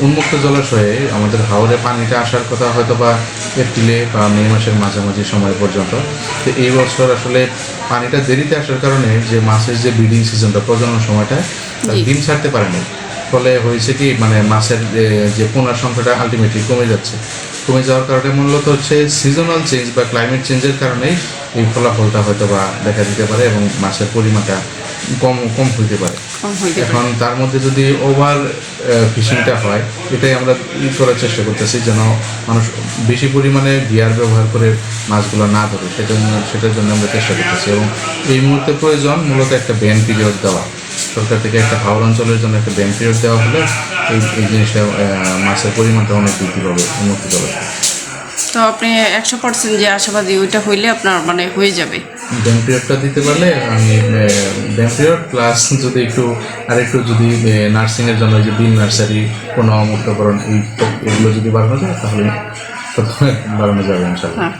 উন্মুক্ত জলাশয়ে আমাদের হাওরে পানিটা আসার কথা হয়তো বা এপ্রিলে বা মে মাসের মাঝামাঝি সময় পর্যন্ত। তো এই বছর আসলে পানিটা দেরিতে আসার কারণে যে মাছের যে ব্রিডিং সিজনটা প্রজনন সময়টা ডিম ছাড়তে পারেনি। ফলে হয়েছে কি মানে মাছের যে- যে পোনার সংখ্যাটা আলটিমেটলি কমে যাচ্ছে। কমে যাওয়ার কারণে মূলত হচ্ছে সিজনাল চেঞ্জ বা ক্লাইমেট চেঞ্জের কারণেই এই ফলাফলটা হয়তো বা দেখা দিতে পারে এবং মাছের পরিমাণটা কম কম হইতে পারে। এখন তার মধ্যে যদি ওভার ফিশিংটা হয় এটাই আমরা ই করার চেষ্টা করতেছি যেন মানুষ বেশি পরিমাণে গিয়ার ব্যবহার করে মাছগুলো না ধরে। জন্য সেটার জন্য আমরা চেষ্টা করতেছি এবং এই মুহূর্তে প্রয়োজন মূলত একটা ব্যান পিরিয়ড দেওয়া। সরকার থেকে একটা হাওড় অঞ্চলের জন্য একটা ব্যান পিরিয়ড দেওয়া হলে এই এই জিনিসটা মাছের পরিমাণটা অনেক বৃদ্ধি পাবে উন্নতি পাবে। তো আপনি একশো পার্সেন্ট যে আশাবাদী ওইটা হইলে আপনার মানে হয়ে যাবে। ব্যায়াম পিরিয়ডটা দিতে পারলে আমি ব্যায়াম পিরিয়ড প্লাস যদি একটু আর একটু যদি নার্সিংয়ের জন্য যে বিল নার্সারি কোনো মুক্তকরণ এই এগুলো যদি বাড়ানো যায় তাহলে বাড়ানো যাবে ইনশাল্লাহ। হ্যাঁ।